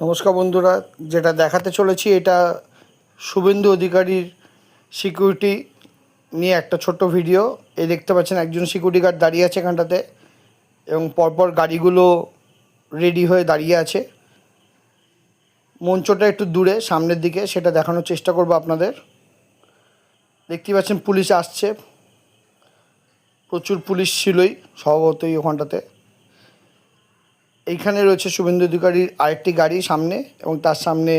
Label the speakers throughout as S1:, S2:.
S1: নমস্কার বন্ধুরা, যেটা দেখাতে চলেছি এটা শুভেন্দু অধিকারীর সিকিউরিটি নিয়ে একটা ছোট্ট ভিডিও এই দেখতে পাচ্ছেন একজন সিকিউরিটি গার্ড দাঁড়িয়ে আছে এখানটাতে এবং পরপর গাড়িগুলো রেডি হয়ে দাঁড়িয়ে আছে। মঞ্চটা একটু দূরে, সামনের দিকে, সেটা দেখানোর চেষ্টা করব আপনাদের। দেখতে পাচ্ছেন পুলিশ আসছে। প্রচুর পুলিশ ছিলই, স্বভাবতই ওখানটাতে। এইখানে রয়েছে শুভেন্দু অধিকারীর আরেকটি গাড়ি সামনে এবং তার সামনে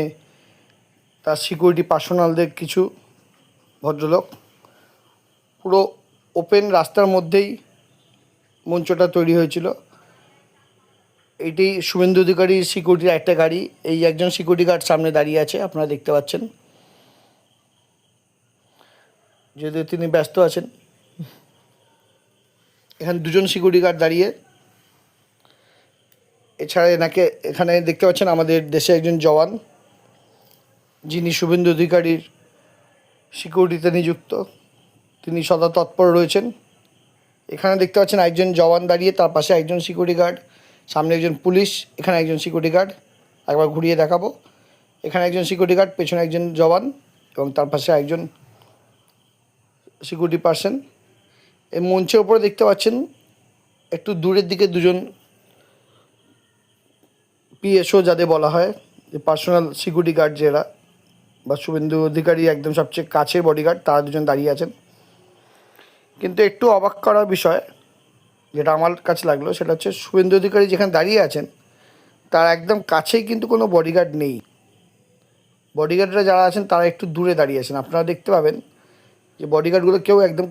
S1: তার সিকিউরিটি পার্সোনালদের কিছু ভদ্রলোক। পুরো ওপেন রাস্তার মধ্যেই মঞ্চটা তৈরি হয়েছিল। এটি শুভেন্দু অধিকারীর সিকিউরিটির একটা গাড়ি। এই একজন সিকিউরিটি গার্ড সামনে দাঁড়িয়ে আছে, আপনারা দেখতে পাচ্ছেন। যদিও তিনি ব্যস্ত আছেন। এখানে দুজন সিকিউরিটি গার্ড দাঁড়িয়ে এছাড়া এনাকে এখানে দেখতে পাচ্ছেন আমাদের দেশে একজন জওয়ান, যিনি শুভেন্দু অধিকারীর সিকিউরিটিতে নিযুক্ত। তিনি সদা তৎপর রয়েছেন। এখানে দেখতে পাচ্ছেন একজন জওয়ান দাঁড়িয়ে, তার পাশে একজন সিকিউরিটি গার্ড, সামনে একজন পুলিশ, এখানে একজন সিকিউরিটি গার্ড। একবার ঘুরিয়ে দেখাবো। এখানে একজন সিকিউরিটি গার্ড, পেছনে একজন জওয়ান এবং তার পাশে একজন সিকিউরিটি পার্সন। এই মঞ্চের উপরে দেখতে পাচ্ছেন, একটু দূরের দিকে দুজন পিএসও যাদের বলা হয়, যে পার্সোনাল সিকিউরিটি গার্ড যারা বা শুভেন্দু অধিকারী একদম সবচেয়ে কাছের বডিগার্ড তারা দুজন দাঁড়িয়ে আছেন। কিন্তু একটু অবাক করার বিষয়, যেটা আমার কাছে লাগল, সেটা হচ্ছে শুভেন্দু অধিকারী যেখানে দাঁড়িয়ে আছেন, তার একদম কাছেই কিন্তু কোনো বডিগার্ড নেই। বডিগার্ডরা যারা আছেন, তারা একটু দূরে দাঁড়িয়ে আছেন। আপনারা দেখতে পাবেন যে বডিগার্ডগুলো কেউ একদম